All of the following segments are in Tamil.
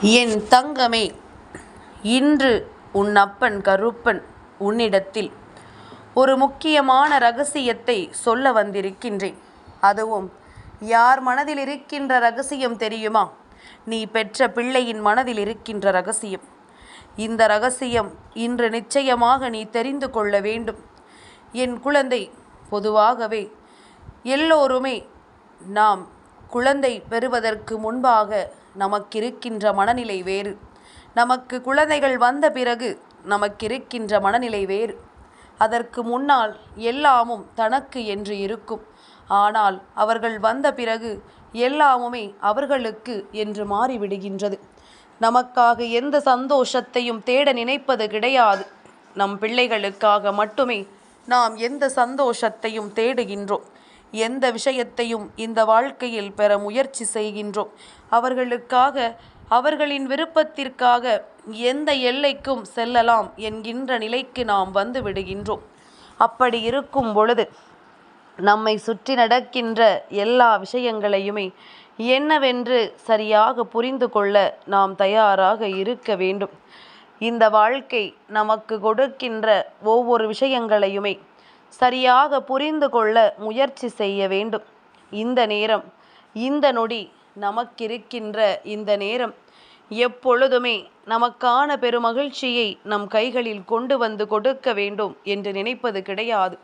என் தங்கமே இன்று உன் அப்பன் கருப்பன் உன்னிடத்தில் ஒரு முக்கியமான ரகசியத்தை சொல்ல வந்திருக்கின்றேன். அதுவும் யார் மனதில் இருக்கின்ற ரகசியம் தெரியுமா? நீ பெற்ற பிள்ளையின் மனதில் இருக்கின்ற ரகசியம். இந்த ரகசியம் இன்று நிச்சயமாக நீ தெரிந்து கொள்ள வேண்டும். என் குழந்தை பொதுவாகவே எல்லோருமே நாம் குழந்தை பெறுவதற்கு முன்பாக நமக்கிருக்கின்ற மனநிலை வேறு. நமக்கு குழந்தைகள் வந்த பிறகு நமக்கிருக்கின்ற மனநிலை வேறு. அதற்கு முன்னால் எல்லாமும் தனக்கு என்று இருக்கும். ஆனால் அவர்கள் வந்த பிறகு எல்லாமுமே அவர்களுக்கு என்று மாறிவிடுகின்றது. நமக்காக எந்த சந்தோஷத்தையும் தேட நினைப்பது கிடையாது. நம் பிள்ளைகளுக்காக மட்டுமே நாம் எந்த சந்தோஷத்தையும் தேடுகின்றோம். எந்த விஷயத்தையும் இந்த வாழ்க்கையில் பெற முயற்சி செய்கின்றோம். அவர்களுக்காக அவர்களின் விருப்பத்திற்காக எந்த எல்லைக்கும் செல்லலாம் என்கின்ற நிலைக்கு நாம் வந்து விடுகின்றோம். அப்படி இருக்கும் பொழுது நம்மை சுற்றி நடக்கின்ற எல்லா விஷயங்களையுமே என்னவென்று சரியாக புரிந்து கொள்ள நாம் தயாராக இருக்க வேண்டும். இந்த வாழ்க்கை நமக்கு கொடுக்கின்ற ஒவ்வொரு விஷயங்களையுமே சரியாக புரிந்து கொள்ள முயற்சி செய்ய வேண்டும். இந்த நேரம் இந்த நொடி நமக்கிருக்கின்ற இந்த நேரம். எப்பொழுதுமே நமக்கான பெருமகிழ்ச்சியை நம் கைகளில் கொண்டு வந்து கொடுக்க வேண்டும் என்று நினைப்பது கிடையாது.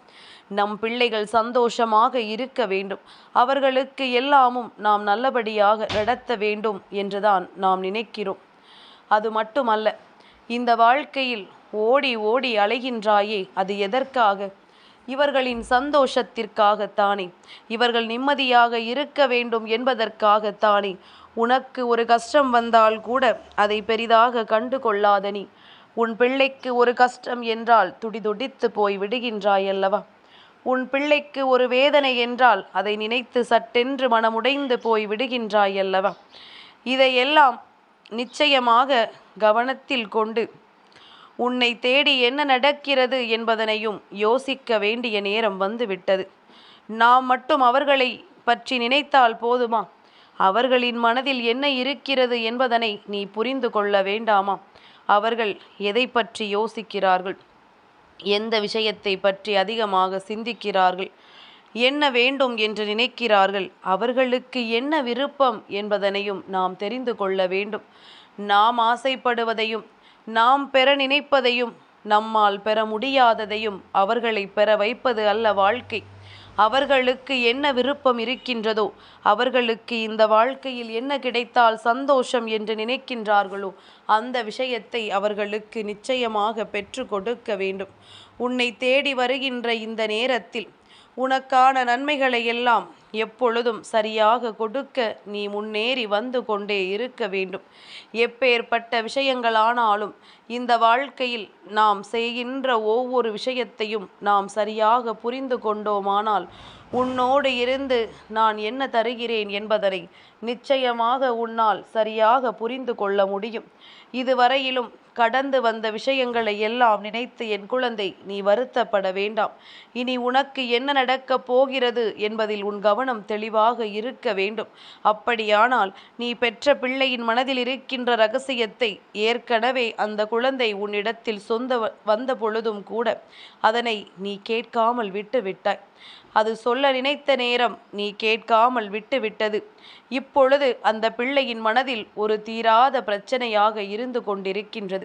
நம் பிள்ளைகள் சந்தோஷமாக இருக்க வேண்டும். அவர்களுக்கு எல்லாமும் நாம் நல்லபடியாக நடத்த வேண்டும் என்றுதான் நாம் நினைக்கிறோம். அது மட்டுமல்ல இந்த வாழ்க்கையில் ஓடி ஓடி அலைகின்றாயே அது எதற்காக? இவர்களின் சந்தோஷத்திற்காகத்தானே. இவர்கள் நிம்மதியாக இருக்க வேண்டும் என்பதற்காகத்தானே. உனக்கு ஒரு கஷ்டம் வந்தால் கூட அதை பெரிதாக கண்டு கொள்ளாத நீ உன் பிள்ளைக்கு ஒரு கஷ்டம் என்றால் துடிதுடித்து போய் விடுகின்றாய் அல்லவா உன் பிள்ளைக்கு ஒரு வேதனை என்றால் அதை நினைத்து சட்டென்று மனமுடைந்து போய் விடுகின்றாய் அல்லவா இதையெல்லாம் நிச்சயமாக கவனத்தில் கொண்டு உன்னை தேடி என்ன நடக்கிறது என்பதனையும் யோசிக்க வேண்டிய நேரம் வந்துவிட்டது. நாம் மட்டும் அவர்களை பற்றி நினைத்தால் போதுமா? அவர்களின் மனதில் என்ன இருக்கிறது என்பதனை நீ புரிந்து கொள்ள வேண்டாமா? அவர்கள் எதை பற்றி யோசிக்கிறார்கள்? எந்த விஷயத்தை பற்றி அதிகமாக சிந்திக்கிறார்கள்? என்ன வேண்டும் என்று நினைக்கிறார்கள்? அவர்களுக்கு என்ன விருப்பம் என்பதனையும் நாம் தெரிந்து கொள்ள வேண்டும். நாம் ஆசைப்படுவதையும் நாம் பெற நினைப்பதையும் நம்மால் பெற முடியாததையும் அவர்களை பெற வைப்பது அல்ல வாழ்க்கை. அவர்களுக்கு என்ன விருப்பம் இருக்கின்றதோ அவர்களுக்கு இந்த வாழ்க்கையில் என்ன கிடைத்தால் சந்தோஷம் என்று நினைக்கின்றார்களோ அந்த விஷயத்தை அவர்களுக்கு நிச்சயமாக பெற்று கொடுக்க வேண்டும். உன்னை தேடி வருகின்ற இந்த நேரத்தில் உனக்கான நன்மைகளை எல்லாம் எப்பொழுதும் சரியாக கொடுக்க நீ முன்னேறி வந்து கொண்டே இருக்க வேண்டும். எப்பேற்பட்ட விஷயங்களானாலும் இந்த வாழ்க்கையில் நாம் செய்கின்ற ஒவ்வொரு விஷயத்தையும் நாம் சரியாக புரிந்து கொண்டோமானால் உன்னோடு இருந்து நான் என்ன தருகிறேன் என்பதனை நிச்சயமாக உன்னால் சரியாக புரிந்து கொள்ள முடியும். இதுவரையிலும் கடந்து வந்த விஷயங்களை எல்லாம் நினைத்து என் குழந்தை நீ வருத்தப்பட வேண்டாம். இனி உனக்கு என்ன நடக்கப் போகிறது என்பதில் உன் கவனம் தெளிவாக இருக்க வேண்டும். அப்படியானால் நீ பெற்ற பிள்ளையின் மனதில் இருக்கின்ற ரகசியத்தை ஏற்கனவே அந்த குழந்தை உன்னிடத்தில் சொந்த வந்த பொழுதும் கூட அதனை நீ கேட்காமல் விட்டு விட்டாய். அது சொல்ல நினைத்த நேரம் நீ கேட்காமல் விட்டுவிட்டது இப்பொழுது அந்த பிள்ளையின் மனதில் ஒரு தீராத பிரச்சனையாக இருந்து கொண்டிருக்கின்றது.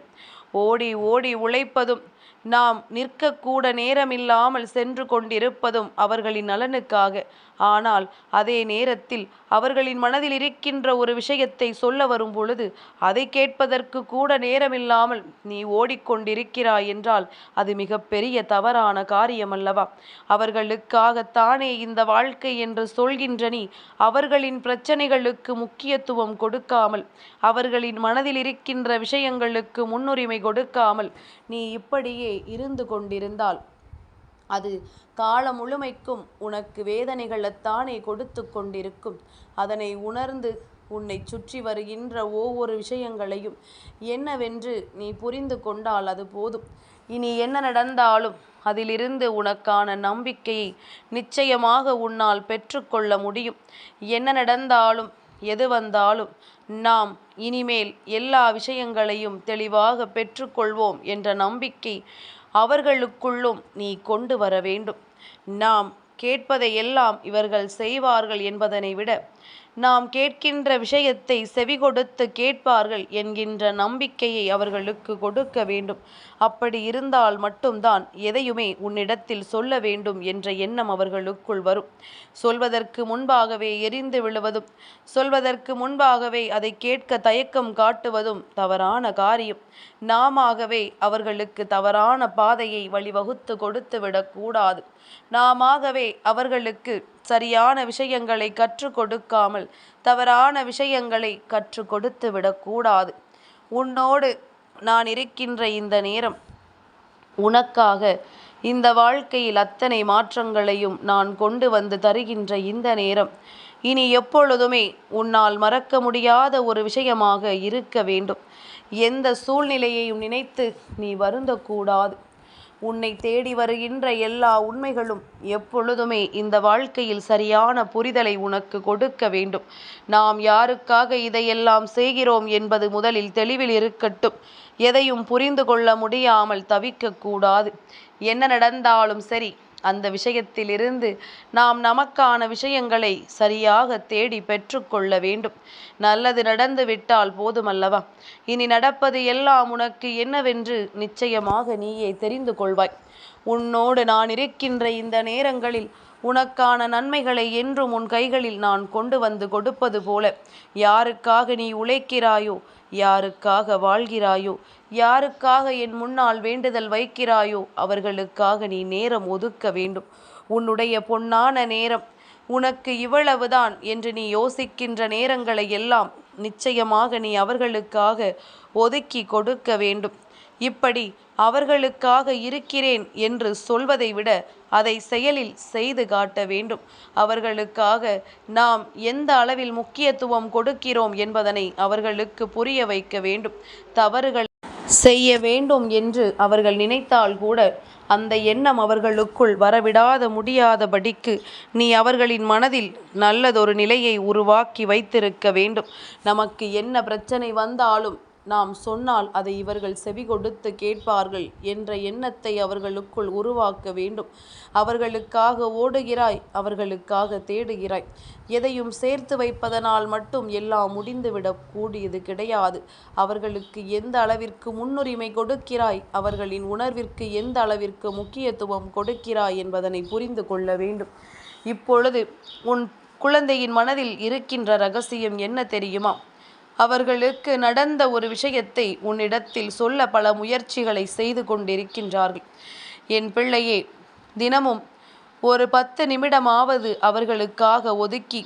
ஓடி ஓடி உழைப்பதும் நாம் நிற்கக்கூட நேரமில்லாமல் சென்று கொண்டிருப்பதும் அவர்களின் நலனுக்காக. ஆனால் அதே நேரத்தில் அவர்களின் மனதில் இருக்கின்ற ஒரு விஷயத்தை சொல்ல வரும் பொழுது அதை கேட்பதற்கு கூட நேரமில்லாமல் நீ ஓடிக்கொண்டிருக்கிறாய் என்றால் அது மிகப்பெரிய தவறான காரியம் அல்லவா அவர்களுக்காகத்தானே இந்த வாழ்க்கை என்று சொல்கின்ற நீ அவர்களின் பிரச்சனைகளுக்கு முக்கியத்துவம் கொடுக்காமல் அவர்களின் மனதில் இருக்கின்ற விஷயங்களுக்கு முன்னுரிமை கொடுக்காமல் நீ இப்படியே இருந்து கொண்டிருந்தால் அது காலம் முழுமைக்கும் உனக்கு வேதனைகளைத்தானே கொடுத்து கொண்டிருக்கும். அதனை உணர்ந்து உன்னை சுற்றி வருகின்ற ஒவ்வொரு விஷயங்களையும் என்னவென்று நீ புரிந்து கொண்டால் அது போதும். இனி என்ன நடந்தாலும் அதிலிருந்து உனக்கான நம்பிக்கையை நிச்சயமாக உன்னால் பெற்றுக்கொள்ள முடியும். என்ன நடந்தாலும் எது வந்தாலும் நாம் இனிமேல் எல்லா விஷயங்களையும் தெளிவாக பெற்றுக்கொள்வோம் என்ற நம்பிக்கை அவர்களுக்குள்ளும் நீ கொண்டு வர வேண்டும். நாம் கேட்பதையெல்லாம் இவர்கள் செய்வார்கள் என்பதனை விட நாம் கேட்கின்ற விஷயத்தை செவிகொடுத்து கேட்பார்கள் என்கின்ற நம்பிக்கையை அவர்களுக்கு கொடுக்க வேண்டும். அப்படி இருந்தால் மட்டும்தான் எதையுமே உன்னிடத்தில் சொல்ல வேண்டும் என்ற எண்ணம் அவர்களுக்குள் வரும். சொல்வதற்கு முன்பாகவே எரிந்து விழுவதும் சொல்வதற்கு முன்பாகவே அதை கேட்க தயக்கம் காட்டுவதும் தவறான காரியம். நாமாகவே அவர்களுக்கு தவறான பாதையை வழிவகுத்து கொடுத்து விடக்கூடாது. நாமாகவே அவர்களுக்கு சரியான விஷயங்களை கற்றுக் கொடுக்காமல் தவறான விஷயங்களை கற்றுக் கொடுத்து விடக்கூடாது. உன்னோடு நான் இருக்கின்ற இந்த நேரம் உனக்காக இந்த வாழ்க்கையில் அத்தனை மாற்றங்களையும் நான் கொண்டு வந்து தருகின்ற இந்த நேரம் இனி எப்பொழுதுமே உன்னால் மறக்க முடியாத ஒரு விஷயமாக இருக்க வேண்டும். எந்த சூழ்நிலையையும் நினைத்து நீ வருந்தக்கூடாது. உன்னை தேடி வருகின்ற எல்லா உண்மைகளும் எப்பொழுதுமே இந்த வாழ்க்கையில் சரியான புரிதலை உனக்கு கொடுக்க வேண்டும். நாம் யாருக்காக இதையெல்லாம் செய்கிறோம் என்பது முதலில் தெளிவில் இருக்கட்டும். எதையும் புரிந்து கொள்ள முடியாமல் தவிக்கக்கூடாது. என்ன நடந்தாலும் சரி அந்த விஷயத்திலிருந்து நாம் நமக்கான விஷயங்களை சரியாக தேடி பெற்றுக்கொள்ள வேண்டும். நல்லது நடந்து விட்டால் போதுமல்லவா? இனி நடப்பது எல்லாம் உனக்கு என்னவென்று நிச்சயமாக நீயே தெரிந்து கொள்வாய். உன்னோடு நான் இருக்கின்ற இந்த நேரங்களில் உனக்கான நன்மைகளை என்றும் உன் கைகளில் நான் கொண்டு வந்து கொடுப்பது போல. யாருக்காக நீ உழைக்கிறாயோ யாருக்காக வாழ்கிறாயோ யாருக்காக என் முன்னால் வேண்டுதல் வைக்கிறாயோ அவர்களுக்காக நீ நேரம் ஒதுக்க வேண்டும். உன்னுடைய பொன்னான நேரம் உனக்கு இவ்வளவுதான் என்று நீ யோசிக்கின்ற நேரங்களை எல்லாம் நிச்சயமாக நீ அவர்களுக்காக ஒதுக்கி கொடுக்க வேண்டும். இப்படி அவர்களுக்காக இருக்கிறேன் என்று சொல்வதை விட அதை செயலில் செய்து காட்ட வேண்டும். அவர்களுக்காக நாம் எந்த அளவில் முக்கியத்துவம் கொடுக்கிறோம் என்பதனை அவர்களுக்கு புரிய வைக்க வேண்டும். தவறுகள் செய்ய வேண்டும் என்று அவர்கள் நினைத்தால் கூட அந்த எண்ணம் அவர்களுக்குள் வரவிடாத முடியாதபடிக்கு நீ அவர்களின் மனதில் நல்லதொரு நிலையை உருவாக்கி வைத்திருக்க வேண்டும். நமக்கு என்ன பிரச்சனை வந்தாலும் நாம் சொன்னால் அதை இவர்கள் செவி கொடுத்து கேட்பார்கள் என்ற எண்ணத்தை அவர்களுக்குள் உருவாக்க வேண்டும். அவர்களுக்காக ஓடுகிறாய் அவர்களுக்காக தேடுகிறாய். எதையும் சேர்த்து வைப்பதனால் மட்டும் எல்லாம் முடிந்துவிடக் கூடியது கிடையாது. அவர்களுக்கு எந்த அளவிற்கு முன்னுரிமை கொடுக்கிறாய் அவர்களின் உணர்விற்கு எந்த அளவிற்கு முக்கியத்துவம் கொடுக்கிறாய் என்பதனை புரிந்து கொள்ள வேண்டும். இப்பொழுது உன் குழந்தையின் மனதில் இருக்கின்ற ரகசியம் என்ன தெரியுமா? அவர்களுக்கு நடந்த ஒரு விஷயத்தை உன்னிடத்தில் சொல்ல பல முயற்சிகளை செய்து கொண்டிருக்கின்றார்கள். என் பிள்ளையே தினமும் ஒரு பத்து நிமிடமாவது அவர்களுக்காக ஒதுக்கி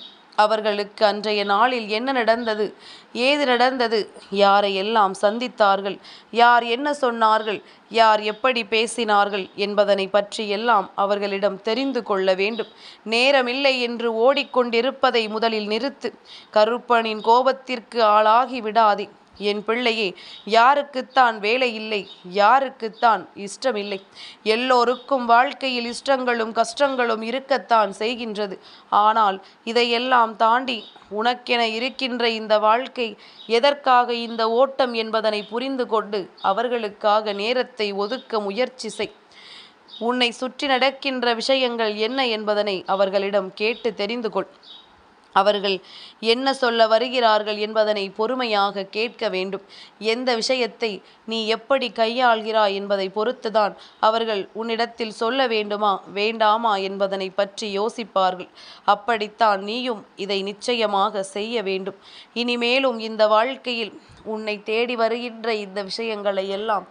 அவர்களுக்கு அன்றைய நாளில் என்ன நடந்தது? ஏது நடந்தது? யாரை எல்லாம் சந்தித்தார்கள்? யார் என்ன சொன்னார்கள்? யார் எப்படி பேசினார்கள்? என்பதனை பற்றி எல்லாம் அவர்களிடம் தெரிந்து கொள்ள வேண்டும். நேரமில்லை என்று ஓடிக்கொண்டிருப்பதை முதலில் நிறுத்து. கருப்பனின் கோபத்திற்கு ஆளாகி விடாதே. என் பிள்ளையே யாருக்குத்தான் வேலை இல்லை யாருக்குத்தான் இஷ்டமில்லை. எல்லோருக்கும் வாழ்க்கையில் இஷ்டங்களும் கஷ்டங்களும் இருக்கத்தான் செய்கின்றது. ஆனால் இதையெல்லாம் தாண்டி உனக்கென இருக்கின்ற இந்த வாழ்க்கை எதற்காக இந்த ஓட்டம் என்பதனை புரிந்து கொண்டு அவர்களுக்காக நேரத்தை ஒதுக்க முயற்சி செய். உன்னை சுற்றி நடக்கின்ற விஷயங்கள் என்ன என்பதனை அவர்களிடம் கேட்டு தெரிந்து கொள். அவர்கள் என்ன சொல்ல வருகிறார்கள் என்பதனை பொறுமையாக கேட்க வேண்டும். எந்த விஷயத்தை நீ எப்படி கையாள்கிறாய் என்பதை பொறுத்துதான் அவர்கள் உன்னிடத்தில் சொல்ல வேண்டுமா வேண்டாமா என்பதனை பற்றி யோசிப்பார்கள். அப்படித்தான் நீயும் இதை நிச்சயமாக செய்ய வேண்டும். இனிமேலும் இந்த வாழ்க்கையில் உன்னை தேடி வருகின்ற இந்த விஷயங்களை எல்லாம்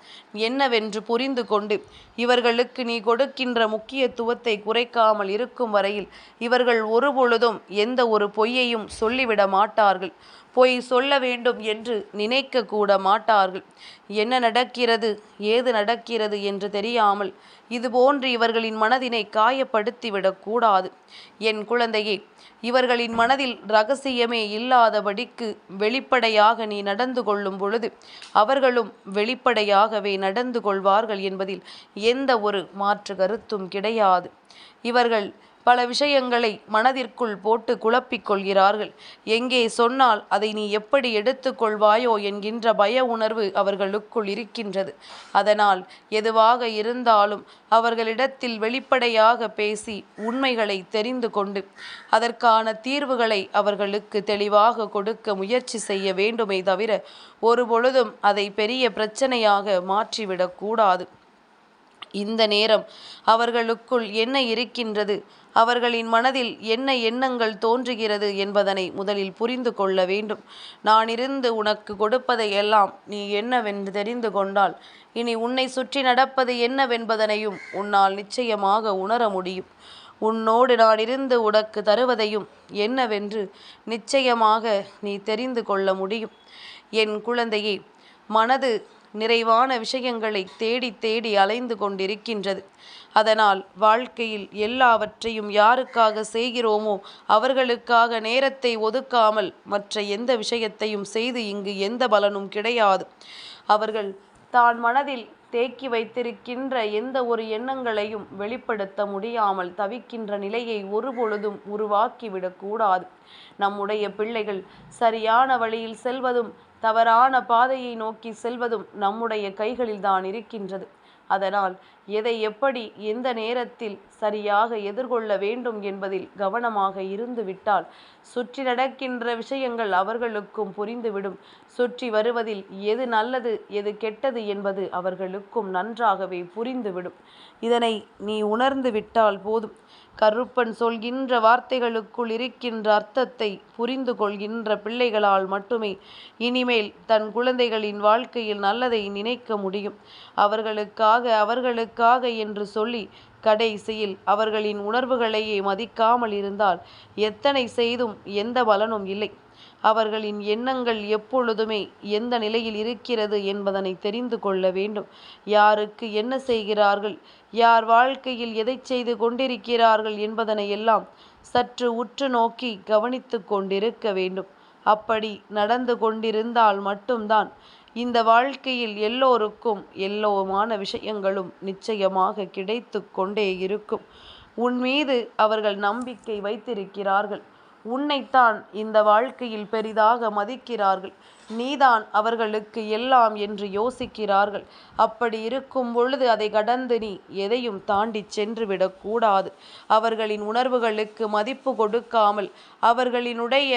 என்னவென்று புரிந்து கொண்டு இவர்களுக்கு நீ கொடுக்கின்ற முக்கியத்துவத்தை குறைக்காமல் இருக்கும் வரையில் இவர்கள் ஒருபொழுதும் எந்த ஒரு பொய்யையும் சொல்லிவிட மாட்டார்கள். பொய் சொல்ல வேண்டும் என்று நினைக்க கூட மாட்டார்கள். என்ன நடக்கிறது? ஏது நடக்கிறது என்று தெரியாமல் இதுபோன்று இவர்களின் மனதினை காயப்படுத்திவிடக் கூடாது. என் குழந்தையே இவர்களின் மனதில் ரகசியமே இல்லாதபடிக்கு வெளிப்படையாக நீ நடந்து கொள்ளும் பொழுது அவர்களும் வெளிப்படையாகவே நடந்து கொள்வார்கள் என்பதில் எந்த ஒரு மாற்று கருத்தும் கிடையாது. இவர்கள் பல விஷயங்களை மனதிற்குள் போட்டு குழப்பிக் கொள்கிறார்கள். எங்கே சொன்னால் அதை நீ எப்படி எடுத்துக்கொள்வாயோ என்கின்ற பய உணர்வு அவர்களுக்குள் இருக்கின்றது. அதனால் எதுவாக இருந்தாலும் அவர்களிடத்தில் வெளிப்படையாக பேசி உண்மைகளை தெரிந்து கொண்டு அதற்கான தீர்வுகளை அவர்களுக்கு தெளிவாக கொடுக்க முயற்சி செய்ய வேண்டுமே தவிர ஒருபொழுதும் அதை பெரிய பிரச்சனையாக மாற்றிவிடக்கூடாது இந்த நேரம். அவர்களுக்குள் என்ன இருக்கின்றது? அவர்களின் மனதில் என்ன எண்ணங்கள் தோன்றுகிறது என்பதனை முதலில் புரிந்து கொள்ள வேண்டும். நான் இருந்து உனக்கு கொடுப்பதை எல்லாம் நீ என்னவென்று தெரிந்து கொண்டால் இனி உன்னை சுற்றி நடப்பது என்னவென்பதனையும் உன்னால் நிச்சயமாக உணர முடியும். உன்னோடு நான் இருந்து உனக்கு தருவதையும் என்னவென்று நிச்சயமாக நீ தெரிந்து கொள்ள முடியும். என் குழந்தையே மனது நிறைவான விஷயங்களை தேடி தேடி அலைந்து கொண்டிருக்கின்றது. அதனால் வாழ்க்கையில் எல்லாவற்றையும் யாருக்காக செய்கிறோமோ அவர்களுக்காக நேரத்தை ஒதுக்காமல் மற்ற எந்த விஷயத்தையும் செய்து இங்கு எந்த பலனும் கிடையாது. அவர்கள் தான் மனதில் தேக்கி வைத்திருக்கின்ற எந்த ஒரு எண்ணங்களையும் வெளிப்படுத்த முடியாமல் தவிக்கின்ற நிலையை ஒருபொழுதும் உருவாக்கிவிடக்கூடாது. நம்முடைய பிள்ளைகள் சரியான வழியில் செல்வதும் தவறான பாதையை நோக்கி செல்வதும் நம்முடைய கைகளில்தான் இருக்கின்றது. அதனால் எதை எப்படி எந்த நேரத்தில் சரியாக எதிர்கொள்ள வேண்டும் என்பதில் கவனமாக இருந்துவிட்டால் சுற்றி நடக்கின்ற விஷயங்கள் அவர்களுக்கும் புரிந்துவிடும். சுற்றி வருவதில் எது நல்லது எது கெட்டது என்பது அவர்களுக்கும் நன்றாகவே புரிந்துவிடும். இதனை நீ உணர்ந்து விட்டால் போதும். கருப்பன் சொல்கின்ற வார்த்தைகளுக்குள் இருக்கின்ற அர்த்தத்தை புரிந்து கொள்கின்ற பிள்ளைகளால் மட்டுமே இனிமேல் தன் குழந்தைகளின் வாழ்க்கையில் நல்லதை நினைக்க முடியும். அவர்களுக்காக அவர்களுக்காக என்று சொல்லி கடைசியில் அவர்களின் உணர்வுகளையே மதிக்காமல் இருந்தால் எத்தனை செய்தும் எந்த பலனும் இல்லை. அவர்களின் எண்ணங்கள் எப்பொழுதுமே எந்த நிலையில் இருக்கிறது என்பதனை தெரிந்து கொள்ள வேண்டும். யாருக்கு என்ன செய்கிறார்கள்? யார் வாழ்க்கையில் எதை செய்து கொண்டிருக்கிறார்கள் என்பதனை எல்லாம் சற்று உற்று நோக்கி கவனித்து கொண்டிருக்க வேண்டும். அப்படி நடந்து கொண்டிருந்தால் மட்டும்தான் இந்த வாழ்க்கையில் எல்லோருக்கும் எல்லோமான விஷயங்களும் நிச்சயமாக கிடைத்து கொண்டே இருக்கும். உன் மீது அவர்கள் நம்பிக்கை வைத்திருக்கிறார்கள். உன்னைத்தான் இந்த வாழ்க்கையில் பெரிதாக மதிக்கிறார்கள். நீதான் அவர்களுக்கு எல்லாம் என்று யோசிக்கிறார்கள். அப்படி இருக்கும் பொழுது அதை கடந்து நீ எதையும் தாண்டி சென்று விடக்கூடாது அவர்களின் உணர்வுகளுக்கு மதிப்பு கொடுக்காமல் அவர்களினுடைய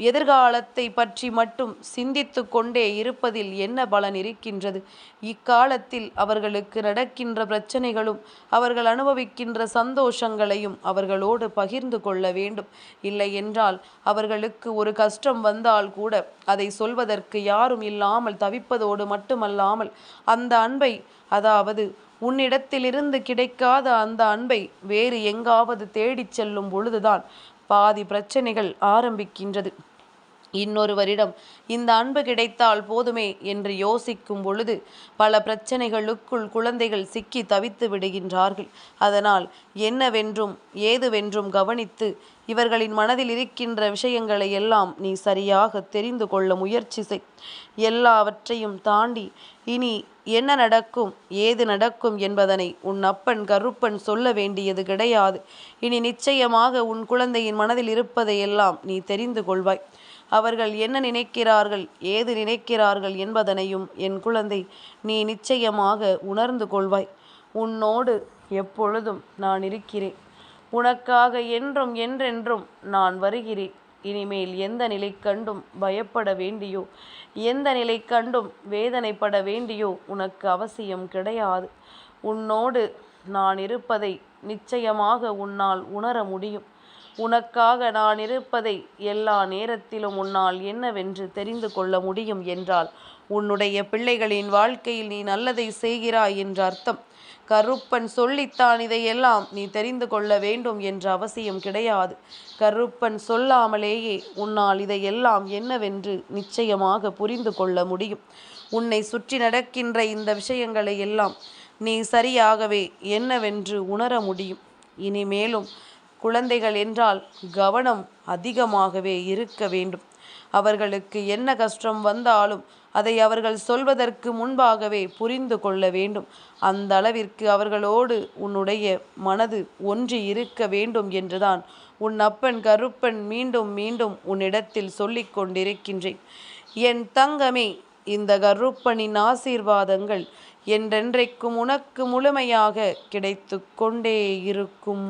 எதிர்காலத்தை பற்றி மட்டும் சிந்தித்து கொண்டே இருப்பதில் என்ன பலன் இருக்கின்றது? இக்காலத்தில் அவர்களுக்கு நடக்கின்ற பிரச்சனைகளும் அவர்கள் அனுபவிக்கின்ற சந்தோஷங்களையும் அவர்களோடு பகிர்ந்து கொள்ள வேண்டும். இல்லை என்றால் அவர்களுக்கு ஒரு கஷ்டம் வந்தால் கூட அதை சொல்வதற்கு யாரும் இல்லாமல் தவிப்பதோடு மட்டுமல்லாமல் அந்த அன்பை அதாவது உன்னிடத்திலிருந்து கிடைக்காத அந்த அன்பை வேறு எங்காவது தேடிச் செல்லும் பொழுதுதான் பாதி பிரச்சனைகள் ஆரம்பிக்கின்றது. இன்னொருவரிடம் இந்த அன்பு கிடைத்தால் போதுமே என்று யோசிக்கும் பொழுது பல பிரச்சனைகளுக்குள் குழந்தைகள் சிக்கி தவித்து விடுகின்றார்கள். அதனால் என்னவென்றும் ஏதுவென்றும் கவனித்து இவர்களின் மனதில் இருக்கின்ற விஷயங்களை எல்லாம் நீ சரியாக தெரிந்து கொள்ள முயற்சி செய். எல்லாவற்றையும் தாண்டி இனி என்ன நடக்கும் ஏது நடக்கும் என்பதனை உன் அப்பன் கருப்பன் சொல்ல வேண்டியது கிடையாது. இனி நிச்சயமாக உன் குழந்தையின் மனதில் இருப்பதையெல்லாம் நீ தெரிந்து கொள்வாய். அவர்கள் என்ன நினைக்கிறார்கள் ஏது நினைக்கிறார்கள் என்பதனையும் என் குழந்தை நீ நிச்சயமாக உணர்ந்து கொள்வாய். உன்னோடு எப்பொழுதும் நான் இருக்கிறேன். உனக்காக என்றும் என்றென்றும் நான் வருகிறேன். இனிமேல் எந்த நிலை கண்டும் பயப்பட வேண்டியோ எந்த நிலை கண்டும் வேதனைப்பட வேண்டியோ உனக்கு அவசியம் கிடையாது. உன்னோடு நான் இருப்பதை நிச்சயமாக உன்னால் உணர முடியும். உனக்காக நான் இருப்பதை எல்லா நேரத்திலும் உன்னால் என்னவென்று தெரிந்து கொள்ள முடியும் என்றால் உன்னுடைய பிள்ளைகளின் வாழ்க்கையில் நீ நல்லதை செய்கிறாய் என்ற அர்த்தம். கருப்பன் சொல்லித்தான் இதையெல்லாம் நீ தெரிந்து கொள்ள வேண்டும் என்ற அவசியம் கிடையாது. கருப்பன் சொல்லாமலேயே உன்னால் இதையெல்லாம் என்னவென்று நிச்சயமாக புரிந்து கொள்ள முடியும். உன்னை சுற்றி நடக்கின்ற இந்த விஷயங்களை எல்லாம் நீ சரியாகவே என்னவென்று உணர முடியும். இனிமேலும் குழந்தைகள் என்றால் கவனம் அதிகமாகவே இருக்க வேண்டும். அவர்களுக்கு என்ன கஷ்டம் வந்தாலும் அதை அவர்கள் சொல்வதற்கு முன்பாகவே புரிந்து கொள்ள வேண்டும். அந்த அளவிற்கு அவர்களோடு உன்னுடைய மனது ஒன்றி இருக்க வேண்டும் என்றுதான் உன் அப்பன் கருப்பன் மீண்டும் மீண்டும் உன்னிடத்தில் சொல்லிக் கொண்டிருக்கின்றேன். என் தங்கமே இந்த கருப்பனின் ஆசீர்வாதங்கள் என்றென்றைக்கும் உனக்கு முழுமையாக கிடைத்து கொண்டே இருக்கும்.